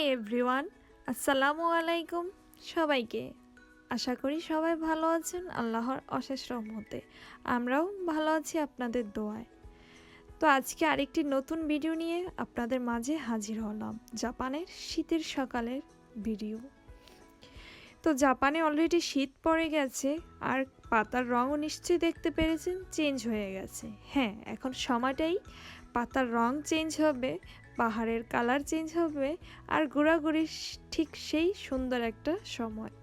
Hi everyone আসসালামু আলাইকুম সবাইকে আশা করি সবাই ভালো আছেন আল্লাহর অশেষ রহমতে। আমরাও ভালো আছি আপনাদের দোয়ায়। তো আজকে আরেকটি নতুন ভিডিও নিয়ে আপনাদের মাঝে হাজির হলাম। জাপানের শীতের সকালের ভিডিও। তো জাপানে অলরেডি শীত পড়ে গেছে আর পাতার রঙও নিশ্চয়ই দেখতে পেরেছেন, চেঞ্জ হয়ে গেছে। হ্যাঁ এখন সময়টাই পাতার রং চেঞ্জ হবে। পাহাড়ের কালার চেঞ্জ হবে আর ঘোরাঘুরি ঠিক সেই সুন্দর একটা সময়।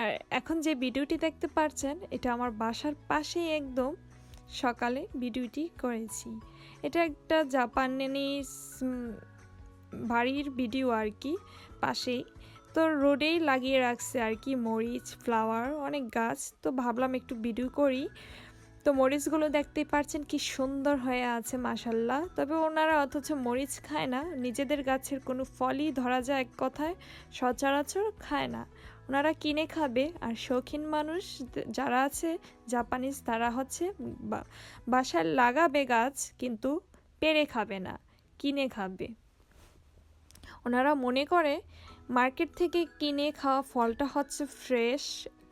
আর এখন যে ভিডিওটি দেখতে পাচ্ছেন এটা আমার বাসার পাশেই একদম সকালে ভিডিওটি করেছি। এটা একটা জাপানিজ বাড়ির ভিডিও আর কি পাশেই। তো রোডেই লাগিয়ে রাখছে আর কি মরিচ, ফ্লাওয়ার, অনেক গাছ। তো ভাবলাম একটু ভিডিও করি। তো মরিচগুলো দেখতেই পারছেন কি সুন্দর হয়ে আছে মাসাল্লাহ তবে ওনারা অথচ মরিচ খায় না, নিজেদের গাছের কোনো ফলই ধরা যায় এক কথায়, সচরাচর খায় না। ওনারা কিনে খাবে, আর শৌখিন মানুষ যারা আছে, জাপানিজ তারা হচ্ছে বাসায় লাগাবে গাছ, কিন্তু পেরে খাবে না, কিনে খাবে। ওনারা মনে করে, মার্কেট থেকে কিনে খাওয়া ফলটা হচ্ছে ফ্রেশ,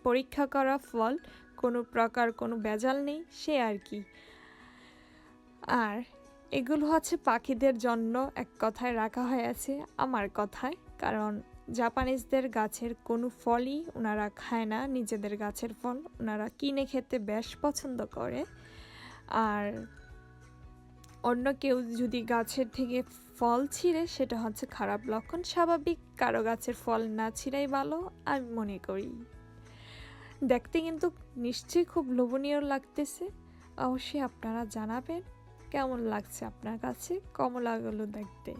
পরীক্ষা করা ফল কোনো প্রকার কোনো বেজাল নেই, সে আর কি। আর এগুলো হচ্ছে পাখিদের জন্য এক কথায় রাখা হয়ে আছে আমার কথায়, কারণ জাপানিজদের গাছের কোনো ফলই ওনারা খায় না, নিজেদের গাছের ফল ওনারা কিনে খেতে বেশ পছন্দ করে। আর অন্য কেউ যদি গাছের থেকে ফল ছিঁড়ে, সেটা হচ্ছে খারাপ লক্ষণ, স্বাভাবিক কারও গাছের ফল না ছিঁড়াই ভালো, আমি মনে করি। দেখতে কিন্তু নিশ্চয়ই খুব লোভনীয় লাগতেছে। অবশ্যই আপনারা জানাবেন, কেমন লাগছে আপনার কাছে? কমলাগুলো দেখতে?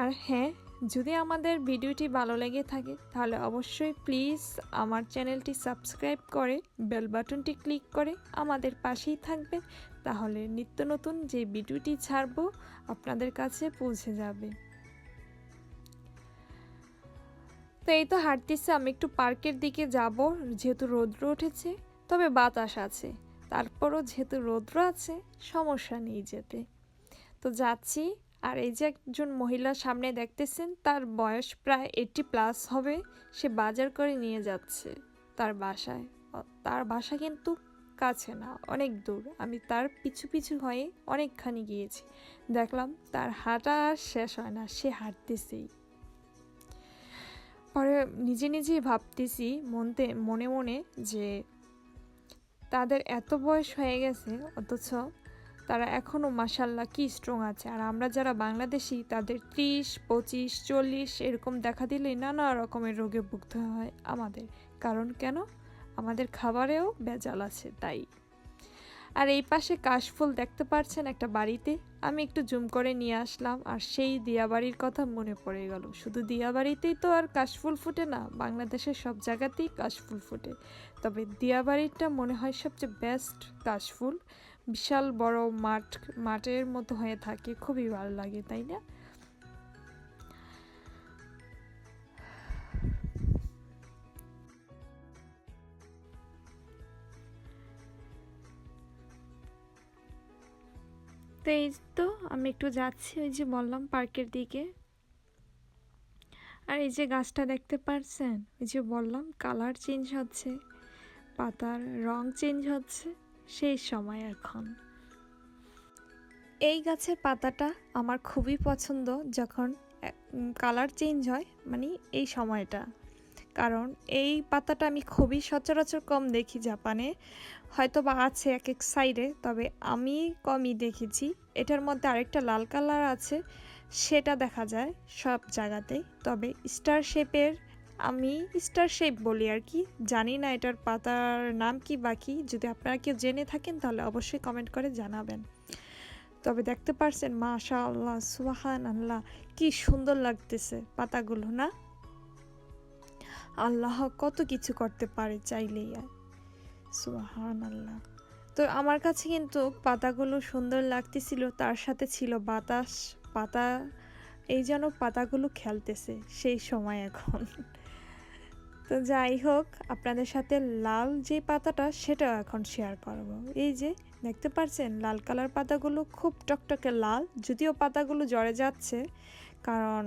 আর হ্যাঁ যদি আমাদের ভিডিওটি ভালো লেগে থাকে, তাহলে অবশ্যই প্লিজ আমার চ্যানেলটি সাবস্ক্রাইব করে, বেল বাটনটি ক্লিক করে আমাদের পাশেই থাকবেন। তাহলে নিত্য নতুন যে ভিডিওটি ছাড়বো, আপনাদের কাছে পৌঁছে যাবে। তো এই তো হাঁটতেছে, আমি একটু পার্কের দিকে যাব, যেহেতু রৌদ্র উঠেছে, তবে বাতাস আছে। তারপরও যেহেতু রৌদ্র আছে, সমস্যা নেই যেতে। তো যাচ্ছি, আর এই যে একজন মহিলা সামনে দেখতেছেন, তার বয়স প্রায় এইটি প্লাস হবে, সে বাজার করে নিয়ে যাচ্ছে তার বাসায়। তার বাসা কিন্তু কাছে না, অনেক দূর। আমি তার পিছু পিছু হয়ে অনেকখানি গিয়েছি। দেখলাম তার হাঁটা আর শেষ হয় না, সে হাঁটতেছেই। পরে নিজে নিজেই ভাবতেছি, মনতে, মনে মনে যে তাদের এত বয়স হয়ে গেছে, অথচ তারা এখনও মাসাল্লাহ কি স্ট্রং আছে। আর আমরা যারা বাংলাদেশি, তাদের ত্রিশ, পঁচিশ, চল্লিশ এরকম দেখা দিলেই নানা রকমের রোগে ভুগতে হয় আমাদের। কারণ কেন? আমাদের খাবারেও বেজাল আছে, তাই। আর এই পাশে কাশফুল দেখতে পারছেন একটা বাড়িতে। আমি একটু জুম করে নিয়ে আসলাম, আর সেই দিয়াবাড়ির কথা মনে পড়ে গেল। শুধু দিয়াবাড়িতেই তো আর কাশফুল ফুটে না, বাংলাদেশের সব জায়গাতেই কাশফুল ফুটে। তবে দিয়াবাড়িটা মনে হয় সবচেয়ে বেস্ট কাশফুল। বিশাল বড় মাঠ, মাঠের মতো হয়ে থাকে, খুবই ভালো লাগে, তাই না? তো এই তো, আমি একটু যাচ্ছি ওই যে বললাম পার্কের দিকে। আর এই যে গাছটা দেখতে পারছেন ওই যে বললাম কালার চেঞ্জ হচ্ছে, পাতার রং চেঞ্জ হচ্ছে, সেই সময় এখন। এই গাছের পাতাটা আমার খুবই পছন্দ যখন কালার চেঞ্জ হয় মানে এই সময়টা। কারণ এই পাতাটা আমি খুবই সচরাচর কম দেখি জাপানে। হয়তো বা আছে এক এক সাইডে, তবে আমি কমই দেখেছি। এটার মধ্যে আরেকটা লাল কালার আছে, সেটা দেখা যায় সব জায়গাতেই তবে স্টার শেপের, আমি স্টার শেপ বলি আর কি, জানি না এটার পাতার নাম কি বাকি যদি আপনারা কেউ জেনে থাকেন তাহলে অবশ্যই কমেন্ট করে জানাবেন। তবে দেখতে পারছেন মাশা আল্লাহ সুবাহান আল্লাহ কি সুন্দর লাগতেছে পাতাগুলো, না? আল্লাহ কত কিছু করতে পারে চাইলেই সুহান আল্লাহ তো আমার কাছে কিন্তু পাতাগুলো সুন্দর লাগতেছিল, তার সাথে ছিল বাতাস, পাতা, এই যেন পাতাগুলো খেলতেছে সেই সময় এখন। তো যাই হোক, আপনাদের সাথে লাল যে পাতাটা, সেটাও এখন শেয়ার করব। এই যে, দেখতে পাচ্ছেন লাল কালার পাতাগুলো খুব টকটকে লাল, যদিও পাতাগুলো জ্বরে যাচ্ছে কারণ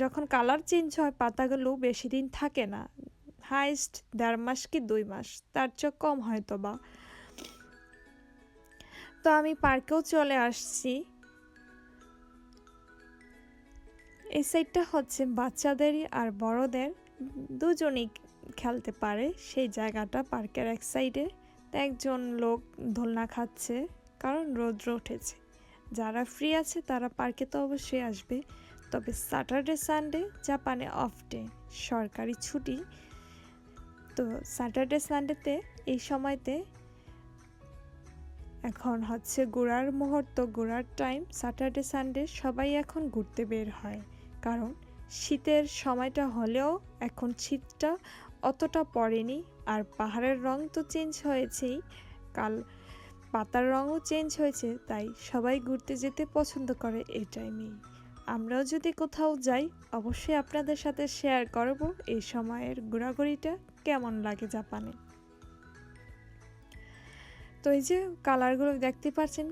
যখন কালার চেঞ্জ হয়, পাতাগুলো বেশি দিন থাকে না। হাইস্ট দেড় মাস কি দুই মাস, তার চেয়ে কম হয়তো বা তো আমি পার্কেও চলে আসছি। এই সাইডটা হচ্ছে বাচ্চাদেরই আর বড়দের, দুজনেই খেলতে পারে সেই জায়গাটা পার্কের এক সাইডে। একজন লোক দোলনা খাচ্ছে, কারণ রৌদ্র উঠেছে। যারা ফ্রি আছে তারা পার্কে তো অবশ্যই আসবে। তবে স্যাটারডে, সানডে, জাপানে অফ ডে, সরকারি ছুটি। তো স্যাটারডে, সানডেতে এই সময়তে এখন হচ্ছে ঘোরার মুহূর্ত ঘোরার টাইম, স্যাটারডে, সানডে সবাই এখন ঘুরতে বের হয়। কারণ শীতের সময়টা হলেও এখন শীতটা অতটা পড়েনি আর পাহাড়ের রং তো চেঞ্জ হয়েছেই, কাল পাতার রঙও চেঞ্জ হয়েছে, তাই সবাই ঘুরতে যেতে পছন্দ করে এই টাইমেই আমরাও যদি কোথাও যাই, অবশ্যই আপনাদের সাথে শেয়ার করব এই সময়ের ঘোরাঘুরিটা কেমন লাগে জাপানে। তো এই যে কালারগুলো দেখতে পাচ্ছেন,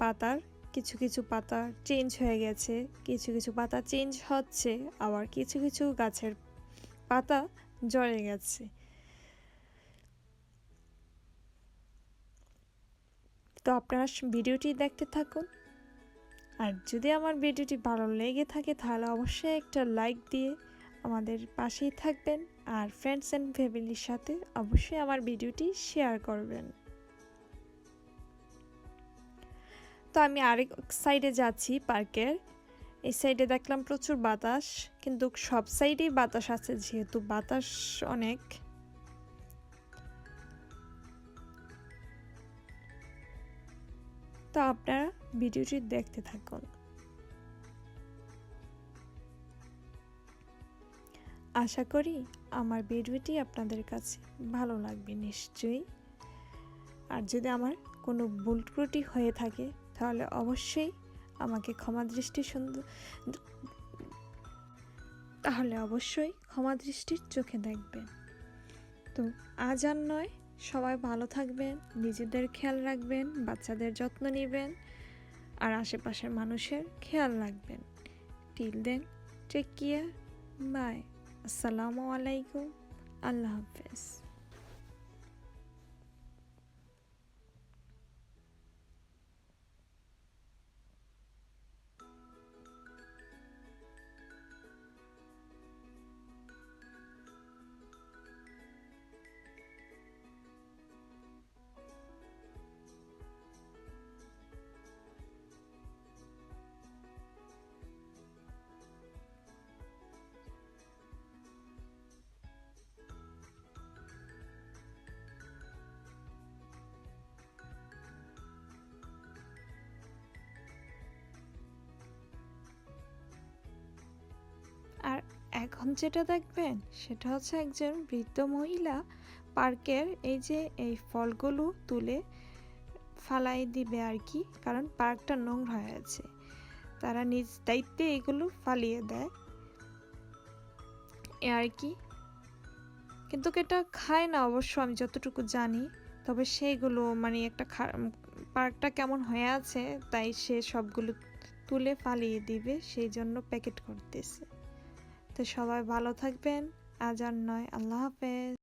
পাতার কিছু কিছু পাতা চেঞ্জ হয়ে গেছে, কিছু কিছু পাতা চেঞ্জ হচ্ছে, আবার কিছু কিছু গাছের পাতা জ্বরে গেছে। তো আপনারা ভিডিওটি দেখতে থাকুন আর যদি আমার ভিডিওটি ভালো লেগে থাকে, তাহলে অবশ্যই একটা লাইক দিয়ে আমাদের পাশেই থাকবেন আর ফ্রেন্ডস অ্যান্ড ফ্যামিলির সাথে অবশ্যই আমার ভিডিওটি শেয়ার করবেন। তো আমি আরেক সাইডে যাচ্ছি পার্কের। এই সাইডে দেখলাম প্রচুর বাতাস, কিন্তু সব সাইডেই বাতাস আছে, যেহেতু বাতাস অনেক। তো আপনারা ভিডিওটি দেখতে থাকুন। আশা করি আমার ভিডিওটি আপনাদের কাছে ভালো লাগবে নিশ্চয়ই। আর যদি আমার কোনো ভুল ত্রুটি হয়ে থাকে, তাহলে অবশ্যই আমাকে ক্ষমা দৃষ্টি সুন্দর তাহলে অবশ্যই ক্ষমা দৃষ্টির চোখে দেখবেন। তো আজ আর নয়, সবাই ভালো থাকবেন, নিজেদের খেয়াল রাখবেন, বাচ্চাদের যত্ন নেবেন। আর আশেপাশের মানুষের খেয়াল রাখবেন। Till then take care bye আসসালামু আলাইকুম আল্লাহ হাফেজ। এখন যেটা দেখবেন, সেটা হচ্ছে একজন বৃদ্ধ মহিলা পার্কের এই যে, এই ফলগুলো তুলে ফালাই দিবে আর কি, কারণ পার্কটা নোংরা হয়ে আছে। তারা নিজ দায়িত্বে এগুলো ফালিয়ে দেয়। এ আর কি। কিন্তু এটা খায় না অবশ্য আমি যতটুকু জানি, তবে সেইগুলো মানে একটা পার্কটা কেমন হয়ে আছে, তাই সে সবগুলো তুলে ফালিয়ে দিবে, সেই জন্য প্যাকেট করতেছে। তো সবাই ভালো থাকবেন। আজ আর নয়। আল্লাহ হাফেজ।